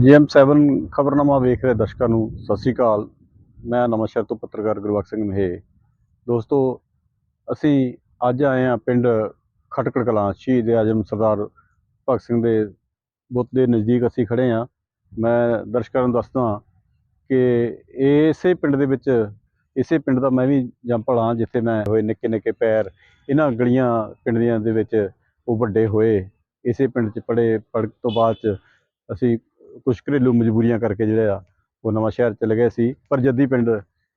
ਜੀਐਮ7 ਖਬਰਨਾਮਾ ਵੇਖ ਰਹੇ ਦਰਸ਼ਕਾਂ ਨੂੰ, ਸਤਿ ਸ੍ਰੀ ਅਕਾਲ। ਮੈਂ ਨਵਾਂਸ਼ਹਿਰ ਤੋਂ ਪੱਤਰਕਾਰ ਗੁਰਬਖਸ਼ ਸਿੰਘ ਮਹੇ। ਦੋਸਤੋ, ਅਸੀਂ ਅੱਜ ਆਏ ਹਾਂ ਪਿੰਡ ਖਟਕੜ ਕਲਾਂ, ਸ਼ਹੀਦ ਆਜਮ ਸਰਦਾਰ ਭਗਤ ਸਿੰਘ ਦੇ ਬੁੱਤ ਦੇ ਨਜ਼ਦੀਕ ਅਸੀਂ ਖੜੇ ਹਾਂ। ਮੈਂ ਦਰਸ਼ਕਾਂ ਨੂੰ ਦੱਸਦਾ ਕਿ ਇਸੇ ਪਿੰਡ ਦੇ ਵਿੱਚ, ਇਸੇ ਪਿੰਡ ਦਾ ਮੈਂ ਵੀ ਜੰਪਲ ਹਾਂ ਜਿੱਥੇ ਮੈਂ ਹੋਏ ਨਿੱਕੇ ਨਿੱਕੇ ਪੈਰ, ਇਹਨਾਂ ਗਲੀਆਂ ਪਿੰਡ ਦੀਆਂ ਦੇ ਵਿੱਚ ਉਹ ਵੱਡੇ ਹੋਏ। ਇਸੇ ਪਿੰਡ 'ਚ ਪੜੇ ਪੜ੍ਹ ਤੋਂ ਬਾਅਦ 'ਚ ਅਸੀਂ ਕੁਝ ਘਰੇਲੂ ਮਜਬੂਰੀਆਂ ਕਰਕੇ ਜਿਹੜੇ ਆ, ਉਹ ਨਵਾਂ ਸ਼ਹਿਰ ਚਲੇ ਗਏ ਸੀ। ਪਰ ਜੱਦੀ ਪਿੰਡ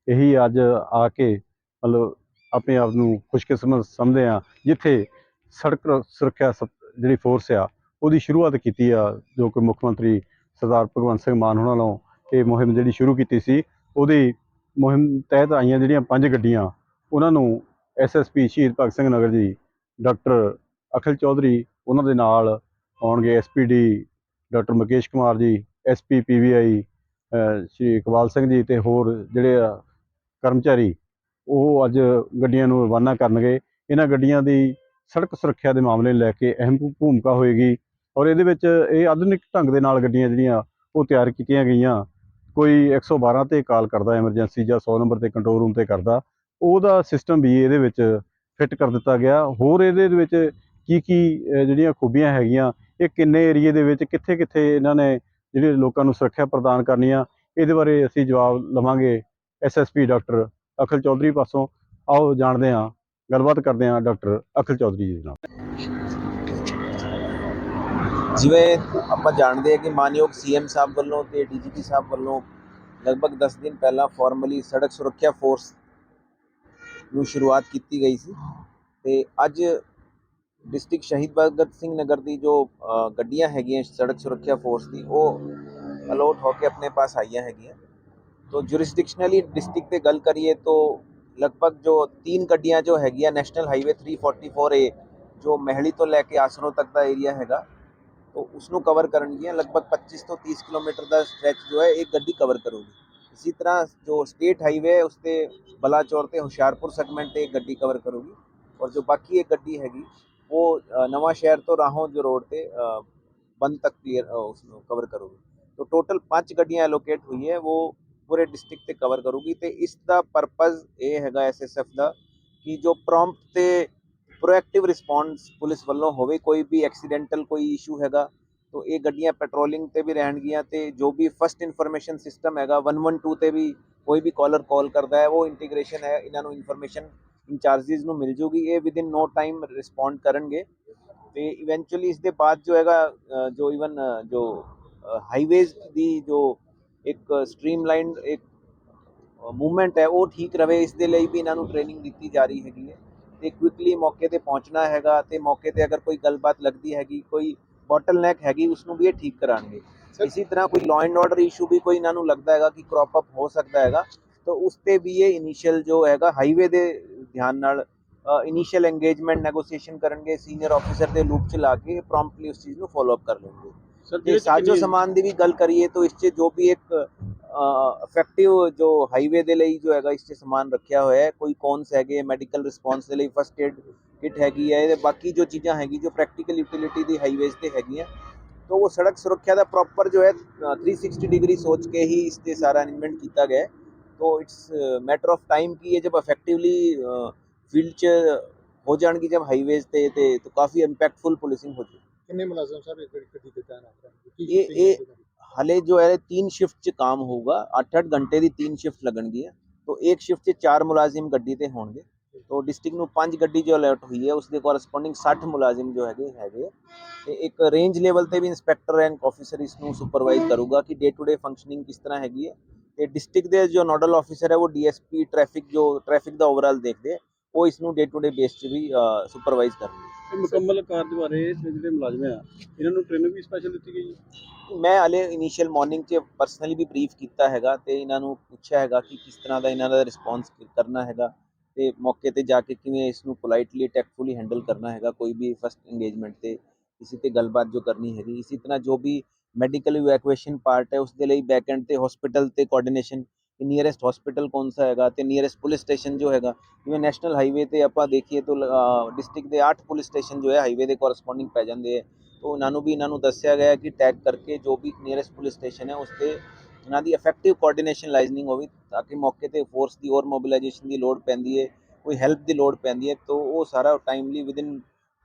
ਇਹੀ ਅੱਜ ਆ ਕੇ ਮਤਲਬ ਆਪਣੇ ਆਪ ਨੂੰ ਖੁਸ਼ਕਿਸਮਤ ਸਮਝਦੇ ਆ, ਜਿੱਥੇ ਸੜਕ ਸੁਰੱਖਿਆ ਸਪ- ਜਿਹੜੀ ਫੋਰਸ ਆ, ਉਹਦੀ ਸ਼ੁਰੂਆਤ ਕੀਤੀ ਆ, ਜੋ ਕਿ ਮੁੱਖ ਮੰਤਰੀ ਸਰਦਾਰ ਭਗਵੰਤ ਸਿੰਘ ਮਾਨ ਹੋਣਾ ਵੱਲੋਂ ਇਹ ਮੁਹਿੰਮ ਜਿਹੜੀ ਸ਼ੁਰੂ ਕੀਤੀ ਸੀ, ਉਹਦੀ ਮੁਹਿੰਮ ਤਹਿਤ ਆਈਆਂ ਜਿਹੜੀਆਂ ਪੰਜ ਗੱਡੀਆਂ, ਉਹਨਾਂ ਨੂੰ ਐਸਐਸਪੀ ਸ਼ਹੀਦ ਭਗਤ ਸਿੰਘ ਨਗਰ ਜੀ, ਡਾਕਟਰ ਅਖਿਲ ਚੌਧਰੀ ਉਹਨਾਂ ਦੇ ਨਾਲ ਆਉਣਗੇ SPD doctor Mukesh Kumar ji S P P V I Shri Iqbal Singh ji ਤੇ ਹੋਰ ਜਿਹੜੇ ਕਰਮਚਾਰੀ, ਉਹ ਅੱਜ ਗੱਡੀਆਂ ਨੂੰ ਰਵਾਨਾ ਕਰਨਗੇ। ਇਹਨਾਂ ਗੱਡੀਆਂ ਦੀ ਸੜਕ ਸੁਰੱਖਿਆ ਦੇ ਮਾਮਲੇ ਨੂੰ ਲੈ ਕੇ ਅਹਿਮ ਭੂਮਿਕਾ ਹੋਏਗੀ ਔਰ ਇਹਦੇ ਵਿੱਚ ਇਹ ਆਧੁਨਿਕ ਢੰਗ ਦੇ ਨਾਲ ਗੱਡੀਆਂ ਜਿਹੜੀਆਂ, ਉਹ ਤਿਆਰ ਕੀਤੀਆਂ ਗਈਆਂ। ਕੋਈ 112 ਤੇ ਕਾਲ ਕਰਦਾ, ਐਮਰਜੈਂਸੀ ਜਾਂ 100 ਨੰਬਰ ਤੇ ਕੰਟਰੋਲ ਰੂਮ ਤੇ ਕਰਦਾ, ਉਹਦਾ ਸਿਸਟਮ ਵੀ ਇਹਦੇ ਵਿੱਚ ਫਿੱਟ ਕਰ ਦਿੱਤਾ ਗਿਆ। ਹੋਰ ਇਹਦੇ ਵਿੱਚ ਕੀ ਕੀ ਜਿਹੜੀਆਂ ਖੂਬੀਆਂ ਹੈਗੀਆਂ, ਇਹ ਕਿੰਨੇ ਏਰੀਏ ਦੇ ਵਿੱਚ ਕਿੱਥੇ ਕਿੱਥੇ ਇਹਨਾਂ ਨੇ ਜਿਹੜੇ ਲੋਕਾਂ ਨੂੰ ਸੁਰੱਖਿਆ ਪ੍ਰਦਾਨ ਕਰਨੀ ਆ ਇਹਦੇ ਬਾਰੇ ਅਸੀਂ ਜਵਾਬ ਲਵਾਂਗੇ ਐਸਐਸਪੀ ਡਾਕਟਰ ਅਖਿਲ ਚੌਧਰੀ ਪਾਸੋਂ। ਆਓ ਜਾਣਦੇ ਹਾਂ, ਗੱਲਬਾਤ ਕਰਦੇ ਹਾਂ ਡਾਕਟਰ ਅਖਿਲ ਚੌਧਰੀ ਜੀ ਨਾਲ। ਜਿਵੇਂ ਆਪਾਂ ਜਾਣਦੇ ਹਾਂ ਕਿ ਮਾਨਯੋਗ ਸੀਐਮ ਸਾਹਿਬ ਵੱਲੋਂ ਤੇ ਡੀਜੀਪੀ ਸਾਹਿਬ ਵੱਲੋਂ ਲਗਭਗ 10 ਦਿਨ ਪਹਿਲਾਂ ਫਾਰਮਲੀ ਸੜਕ ਸੁਰੱਖਿਆ ਫੋਰਸ ਨੂੰ ਸ਼ੁਰੂਆਤ ਕੀਤੀ ਗਈ ਸੀ। ਤੇ ਅੱਜ ਡਿਸਟ੍ਰਿਕਟ ਸ਼ਹੀਦ ਭਗਤ ਸਿੰਘ ਨਗਰ ਦੀ ਜੋ ਅ, ਗੱਡੀਆਂ ਹੈਗੀਆਂ ਸੜਕ ਸੁਰੱਖਿਆ ਫੋਰਸ ਦੀ ਉਹ ਅਲੋਟ ਹੋ ਕੇ ਆਪਣੇ ਪਾਸ ਆਈਆਂ ਹੈਗੀਆਂ तो जुरिस्डिक्शनली डिस्ट्रिक्ट पे गल करिए तो लगभग जो तीन ਗੱਡੀਆਂ ਜੋ ਹੈਗੀਆਂ ਨੈਸ਼ਨਲ ਹਾਈਵੇ 344 ਏ ਜੋ ਮਹਿਲੀ ਤੋਂ ਲੈ ਕੇ ਆਸਰੋ ਤੱਕ ਦਾ ਏਰੀਆ ਹੈਗਾ तो ਉਸ ਨੂੰ ਕਵਰ ਕਰਨਗੀਆਂ ਲਗਭਗ 25 ਤੋਂ 30 ਕਿਲੋਮੀਟਰ ਦਾ ਸਟ੍ਰੈਚ ਜੋ ਹੈ ਇੱਕ ਗੱਡੀ ਕਵਰ ਕਰੂਗੀ ਇਸੇ ਤਰ੍ਹਾਂ ਜੋ ਸਟੇਟ ਹਾਈਵੇ ਹੈ ਉਸ ਤੇ ਬਲਾਚੌਰ ਤੇ ਹੁਸ਼ਿਆਰਪੁਰ ਸੈਗਮੈਂਟ ਤੇ ਇੱਕ ਗੱਡੀ ਕਵਰ ਕਰੂਗੀ ਔਰ ਜੋ ਬਾਕੀ ਇੱਕ ਗੱਡੀ ਹੈਗੀ ਉਹ ਅ, ਨਵਾਂ ਸ਼ਹਿਰ ਤੋਂ ਰਾਹੋਂ ਜੋ ਰੋਡ ਤੇ ਅ, ਬੰਦ ਤੱਕ ਕਲੀਅਰ ਉਸ ਨੂੰ ਕਵਰ ਕਰੂਗੀ तो टोटल पांच ਗੱਡੀਆਂ ਐਲੋਕੇਟ ਹੋਈ ਹੈ ਉਹ ਪੂਰੇ ਡਿਸਟ੍ਰਿਕਟ ਤੇ ਕਵਰ ਕਰੂਗੀ ਤੇ ਇਸ ਦਾ ਪਰਪਸ ਇਹ ਹੈਗਾ ਐਸਐਸਐਫ ਦਾ ਕਿ ਜੋ ਪ੍ਰੌਮਪਟ ਤੇ ਪ੍ਰੋਐਕਟਿਵ ਰਿਸਪੌਂਸ ਪੁਲਿਸ ਵੱਲੋਂ ਹੋਵੇ ਕੋਈ ਵੀ ਐਕਸੀਡੈਂਟਲ ਕੋਈ ਇਸ਼ੂ ਹੈਗਾ ਤਾਂ ਇਹ ਗੱਡੀਆਂ ਪੈਟਰੋਲਿੰਗ ਤੇ ਵੀ ਰਹਿਣਗੀਆਂ ਤੇ ਜੋ ਵੀ ਫਸਟ ਇਨਫੋਰਮੇਸ਼ਨ ਸਿਸਟਮ ਹੈਗਾ 112 ਤੇ ਵੀ ਕੋਈ ਵੀ ਕਾਲਰ ਕਾਲ ਕਰਦਾ ਹੈ ਉਹ ਇੰਟੀਗ੍ਰੇਸ਼ਨ ਹੈ ਇਹਨਾਂ ਨੂੰ ਇਨਫੋਰਮੇਸ਼ਨ ਇੰਚਾਰਜਸ ਨੂੰ ਮਿਲ ਜੂਗੀ ਇਹ within no time respond ਕਰਨਗੇ। ਤੇ ਇਵੈਂਚੁਅਲੀ ਇਸ ਦੇ ਬਾਅਦ ਜੋ ਹੈਗਾ ਜੋ ਇਵਨ ਜੋ ਹਾਈਵੇਜ਼ ਦੀ ਜੋ ਇੱਕ ਸਟ੍ਰੀਮਲਾਈਨਡ ਇੱਕ ਮੂਵਮੈਂਟ ਹੈ ਉਹ ਠੀਕ ਰਵੇ। ਇਸ ਦੇ ਲਈ ਵੀ ਇਹਨਾਂ ਨੂੰ ਟ੍ਰੇਨਿੰਗ ਦਿੱਤੀ ਜਾ ਰਹੀ ਹੈਗੀ ਹੈ। ਤੇ ਕੁਇਕਲੀ ਮੌਕੇ ਤੇ ਪਹੁੰਚਣਾ ਹੈਗਾ ਤੇ ਮੌਕੇ ਤੇ ਅਗਰ ਕੋਈ ਗੱਲਬਾਤ ਲੱਗਦੀ ਹੈਗੀ ਕੋਈ ਬੋਟਲਨੈਕ ਹੈਗੀ ਉਸ ਨੂੰ ਵੀ ਇਹ ਠੀਕ ਕਰਾਣਗੇ ਇਸੇ ਤਰ੍ਹਾਂ ਕੋਈ ਲਾਅ ਐਂਡ ਆਰਡਰ ਇਸ਼ੂ ਵੀ ਕੋਈ ਇਹਨਾਂ ਨੂੰ ਲੱਗਦਾ ਹੈਗਾ ਕਿ ਕ੍ਰੌਪ ਅਪ ਹੋ ਸਕਦਾ ਹੈਗਾ ਤਾਂ ਉਸ ਤੇ ਵੀ ਇਹ ਇਨੀਸ਼ੀਅਲ ਜੋ ਹੈਗਾ ਹਾਈਵੇ ਦੇ ਧਿਆਨ ਨਾਲ ਇਨੀਸ਼ੀਅਲ ਐਂਗੇਜਮੈਂਟ ਨੈਗੋਸੀਏਸ਼ਨ ਕਰਨਗੇ ਸੀਨੀਅਰ ਆਫੀਸਰ ਦੇ ਲੂਪ ਚ ਲਾ ਕੇ ਪ੍ਰੌਂਪਟਲੀ ਉਸ ਚੀਜ਼ ਨੂੰ ਫਾਲੋ ਅਪ ਕਰ ਲੈਣਗੇ। ਸਰ ਜੇ ਸਾਜੋ ਸਮਾਨ ਦੀ ਵੀ ਗੱਲ ਕਰੀਏ ਤਾਂ ਇਸ 'ਚ ਜੋ ਵੀ ਇੱਕ ਇਫੈਕਟਿਵ ਜੋ ਹਾਈਵੇ ਦੇ ਲਈ ਜੋ ਹੈਗਾ ਇਸ 'ਚ ਸਮਾਨ ਰੱਖਿਆ ਹੋਇਆ ਹੈ ਕੋਈ ਕੌਨਸ ਹੈਗੇ ਮੈਡੀਕਲ ਰਿਸਪੌਂਸ ਦੇ ਲਈ ਫਸਟ ਏਡ ਕਿਟ ਹੈਗੀ ਹੈ ਤੇ ਬਾਕੀ ਜੋ ਚੀਜ਼ਾਂ ਹੈਗੀ ਜੋ ਪ੍ਰੈਕਟੀਕਲ ਯੂਟਿਲਿਟੀ ਦੀ ਹਾਈਵੇਜ਼ ਤੇ ਹੈਗੀਆਂ ਤਾਂ ਉਹ ਸੜਕ ਸੁਰੱਖਿਆ ਦਾ ਪ੍ਰੋਪਰ ਜੋ ਹੈ 360 ਡਿਗਰੀ ਸੋਚ ਕੇ ਹੀ ਇਸ ਤੇ ਸਾਰਾ ਅਰੇਂਜਮੈਂਟ ਕੀਤਾ ਗਿਆ ਹੈ। तो इट्स मैटर ऑफ टाइम की ये जब इफेक्टिवली फील्ड च हो जाएगी जब हाईवेज ते ते तो काफ़ी इम्पैक्टफुल पुलिसिंग हो जाएगी ਕਿੰਨੇ ਮੁਲਾਜ਼ਮ ਸਾਹਿਬ ਇੱਕ ਗੱਡੀ ਤੇ ਤਾਇਨਾਤ ਰਹਿਣਗੇ ਇਹ- ਇਹ- ਹਲੇ ਜੋ ਹੈ तीन शिफ्ट च काम होगा ਅੱਠ ਅੱਠ ਘੰਟੇ ਦੀ तीन शिफ्ट ਲੱਗਣਗੀਆਂ तो एक शिफ्ट च चार मुलाजिम ਗੱਡੀ ਤੇ ਹੋਣਗੇ तो डिस्ट्रिक्ट ਨੂੰ ਪੰਜ ਗੱਡੀ ਜੋ ਅਲਰਟ ਹੋਈ ਹੈ ਉਸ ਦੇ ਕੋਰਸਪੋਂਡਿੰਗ 60 ਮੁਲਾਜ਼ਮ ਜੋ ਹੈਗੇ ਹੈਗੇ ਤੇ ਇੱਕ ਰੇਂਜ ਲੈਵਲ ਤੇ ਵੀ ਇੰਸਪੈਕਟਰ ਰੈਂਕ ਆਫੀਸਰ ਇਸ ਨੂੰ ਸੁਪਰਵਾਈਜ਼ ਕਰੂਗਾ ਕਿ ਡੇ ਟੂ ਡੇ ਫੰਕਸ਼ਨਿੰਗ ਕਿਸ ਤਰ੍ਹਾਂ ਹੈਗੀ ਹੈ ਤੇ ਡਿਸਟ੍ਰਿਕਟ ਦੇ ਜੋ ਨੋਡਲ ਆਫੀਸਰ ਹੈ ਉਹ ਡੀਐਸਪੀ ਟ੍ਰੈਫਿਕ ਜੋ ਟ੍ਰੈਫਿਕ ਦਾ ਓਵਰਆਲ ਦੇਖਦੇ ਉਹ ਇਸ ਨੂੰ ਡੇ ਟੂ ਡੇ ਬੇਸ 'ਚ ਵੀ ਸੁਪਰਵਾਈਜ਼ ਕਰਨਗੇ। ਮੁਕੰਮਲ ਕਾਰਜ ਬਾਰੇ ਤੇ ਜਿਹੜੇ ਮੁਲਾਜ਼ਮ ਆ ਇਹਨਾਂ ਨੂੰ ਟ੍ਰੇਨਿੰਗ ਵੀ ਸਪੈਸ਼ਲ ਦਿੱਤੀ ਗਈ ਹੈ? ਮੈਂ ਹਲੇ ਇਨੀਸ਼ੀਅਲ ਮਾਰਨਿੰਗ 'ਚ ਪਰਸਨਲੀ ਵੀ ਬਰੀਫ ਕੀਤਾ ਹੈਗਾ ਤੇ ਇਹਨਾਂ ਨੂੰ ਪੁੱਛਿਆ ਹੈਗਾ ਕਿ ਕਿਸ ਤਰ੍ਹਾਂ ਦਾ ਇਹਨਾਂ ਦਾ ਰਿਸਪੌਂਸ ਕਰਨਾ ਹੈਗਾ ਤੇ ਮੌਕੇ ਤੇ ਜਾ ਕੇ ਕਿਵੇਂ ਇਸ ਨੂੰ ਪੋਲਾਈਟਲੀ ਟੈਕਟਫੁਲੀ ਹੈਂਡਲ ਕਰਨਾ ਹੈਗਾ ਕੋਈ ਵੀ ਫਸਟ ਇੰਗੇਜਮੈਂਟ ਤੇ ਕਿਸੇ ਤੇ ਗੱਲਬਾਤ ਜੋ ਕਰਨੀ ਹੈਗੀ ਇਸੇ ਤਰ੍ਹਾਂ ਜੋ ਵੀ ਮੈਡੀਕਲ ਇਵੈਕੂਏਸ਼ਨ ਪਾਰਟ ਹੈ ਉਸ ਦੇ ਲਈ ਬੈਕ ਐਂਡ ਤੇ ਹਸਪੀਟਲ ਤੇ ਕੋਆਰਡੀਨੇਸ਼ਨ ਕਿ ਨੀਅਰੈਸਟ ਹਸਪੀਟਲ ਕੌਣ ਸਾ ਹੈਗਾ ਤੇ ਨੀਅਰੈਸਟ ਪੁਲਿਸ ਸਟੇਸ਼ਨ ਜੋ ਹੈਗਾ, ਜਿਵੇਂ ਨੈਸ਼ਨਲ ਹਾਈਵੇ ਤੇ ਆਪਾਂ ਦੇਖੀਏ ਤਾਂ ਡਿਸਟ੍ਰਿਕਟ ਦੇ 8 ਪੁਲਿਸ ਸਟੇਸ਼ਨ ਜੋ ਹੈ ਹਾਈਵੇ ਦੇ ਕੋਰਸਪੋਂਡਿੰਗ ਪੈ ਜਾਂਦੇ ਹੈ। ਤੋਂ ਉਹਨਾਂ ਨੂੰ ਵੀ ਇਹਨਾਂ ਨੂੰ ਦੱਸਿਆ ਗਿਆ ਕਿ ਟੈਗ ਕਰਕੇ ਜੋ ਵੀ ਨੀਅਰੈਸਟ ਪੁਲਿਸ ਸਟੇਸ਼ਨ ਹੈ ਉਸ ਤੇ ਇਹਨਾਂ ਦੀ ਇਫੈਕਟਿਵ ਕੋਆਰਡੀਨੇਸ਼ਨ ਲਾਈਜ਼ਨਿੰਗ ਹੋਵੇ, ਤਾਂ ਕਿ ਮੌਕੇ ਤੇ ਫੋਰਸ ਦੀ ਹੋਰ ਮੋਬਿਲਾਈਜੇਸ਼ਨ ਦੀ ਲੋੜ ਪੈਂਦੀ ਹੈ, ਕੋਈ ਹੈਲਪ ਦੀ ਲੋੜ ਪੈਂਦੀ ਹੈ, ਤਾਂ ਉਹ ਸਾਰਾ ਟਾਈਮਲੀ ਵਿਦਿਨ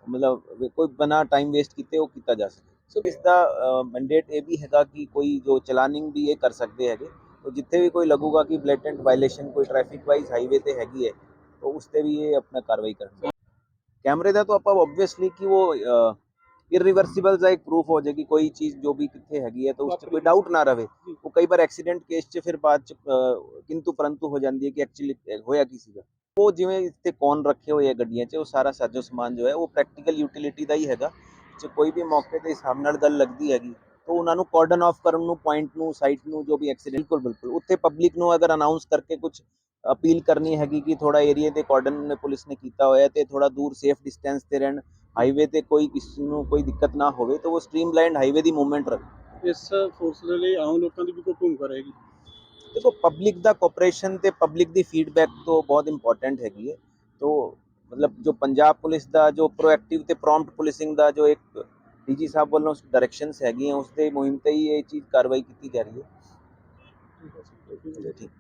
ਮਤਲਬ, ਕੋਈ ਬਨਾ ਟਾਈਮ ਵੇਸਟ ਕੀਤੇ ਉਹ ਕੀਤਾ ਜਾ ਸਕੇ। ਸੋ ਇਸ ਦਾ ਮੈਂਡੇਟ ਇਹ ਵੀ ਹੈਗਾ ਕਿ ਕੋਈ ਜੋ ਚਲਾਨਿੰਗ ਵੀ ਇਹ ਕਰ ਸਕਦੇ ਹੈਗੇ तो जितने भी कोई लगूगा कि ब्लेटेंट वायलेशन कोई ट्रैफिक वाइज हाईवे ਤੇ ਹੈਗੀ ਹੈ तो उस ਤੇ ਵੀ ਇਹ ਆਪਣਾ ਕਾਰਵਾਈ ਕਰਨਗੇ ਕੈਮਰੇ ਦਾ ਤਾਂ ਆਪਾਂ ਆਬਵੀਅਸਲੀ ਕਿ ਉਹ ਇਰਰਿਵਰਸੀਬਲ ਦਾ ਇੱਕ ਪ੍ਰੂਫ ਹੋ ਜਾਏਗੀ ਕੋਈ ਚੀਜ਼ ਜੋ ਵੀ ਕਿੱਥੇ ਹੈਗੀ ਹੈ ਤਾਂ ਉਸ 'ਚ ਕੋਈ ਡਾਊਟ ਨਾ ਰਵੇ ਉਹ ਕਈ ਵਾਰ ਐਕਸੀਡੈਂਟ ਕੇਸ 'ਚ ਫਿਰ ਬਾਅਦ 'ਚ ਅਹ, ਕਿੰਤੂ ਪਰੰਤੂ ਹੋ ਜਾਂਦੀ ਹੈ ਕਿ ਐਕਚੁਅਲੀ ਹੋਇਆ ਕੀ ਸੀਗਾ ਉਹ ਜਿਵੇਂ ਇੱਥੇ ਕੌਣ ਰੱਖੇ ਹੋਏ ਆ ਗੱਡੀਆਂ 'ਚ ਉਹ ਸਾਰਾ ਸਾਜੋ ਸਮਾਨ ਜੋ ਹੈ ਉਹ ਪ੍ਰੈਕਟੀਕਲ ਯੂਟਿਲਿਟੀ ਦਾ ਜੇ ਕੋਈ ਵੀ ਮੌਕੇ ਤੇ ਹਿਸਾਬ ਨਾਲ ਗੱਲ ਲੱਗਦੀ ਹੈਗੀ ਤਾਂ ਉਹਨਾਂ ਨੂੰ ਕਾਰਡਨ ਆਫ ਕਰਨ ਨੂੰ ਪੁਆਇੰਟ ਨੂੰ ਸਾਈਟ ਨੂੰ ਜੋ ਵੀ ਐਕਸੀਡੈਂਟ ਬਿਲਕੁਲ ਬਿਲਕੁਲ। ਉੱਥੇ ਪਬਲਿਕ ਨੂੰ ਅਗਰ ਅਨਾਉਂਸ ਕਰਕੇ ਕੁਝ ਅਪੀਲ ਕਰਨੀ ਹੈਗੀ ਕਿ ਥੋੜਾ ਏਰੀਆ ਤੇ ਕਾਰਡਨ ਨੇ ਪੁਲਿਸ ਨੇ ਕੀਤਾ ਹੋਇਆ ਤੇ ਥੋੜਾ ਦੂਰ ਸੇਫ ਡਿਸਟੈਂਸ ਤੇ ਰਹਿਣ ਹਾਈਵੇ ਤੇ ਕੋਈ ਕਿਸੇ ਨੂੰ ਕੋਈ ਦਿੱਕਤ ਨਾ ਹੋਵੇ ਤਾਂ ਉਹ ਸਟ੍ਰੀਮਲਾਈਨਡ ਹਾਈਵੇ ਦੀ ਮੂਵਮੈਂਟ ਰੱਖੇ ਇਸ ਫੋਰਸ ਦੇ ਲਈ ਆਮ ਲੋਕਾਂ ਦੀ ਵੀ ਕੋਈ ਭੂਮਿਕਾ ਰਹੇਗੀ? ਦੇਖੋ ਪਬਲਿਕ ਦਾ ਕੋਆਪਰੇਸ਼ਨ ਤੇ ਪਬਲਿਕ ਦੀ ਫੀਡਬੈਕ ਤੋਂ ਬਹੁਤ ਇੰਪੋਰਟੈਂਟ ਹੈਗੀ ਹੈ। ਤੋਂ ਮਤਲਬ ਜੋ ਪੰਜਾਬ ਪੁਲਿਸ ਦਾ ਜੋ ਪ੍ਰੋਐਕਟਿਵ ਤੇ ਪ੍ਰੌਮਪਟ ਪੁਲਿਸਿੰਗ ਦਾ ਜੋ ਇੱਕ ਡੀਜੀ ਸਾਹਿਬ ਵੱਲੋਂ ਡਾਇਰੈਕਸ਼ਨਸ ਹੈਗੀਆਂ ਉਸ ਦੇ ਮੁਹਿੰਮ ਤੇ ਹੀ ਇਹ ਚੀਜ਼ ਕਾਰਵਾਈ ਕੀਤੀ ਜਾ ਰਹੀ ਹੈ। ਠੀਕ।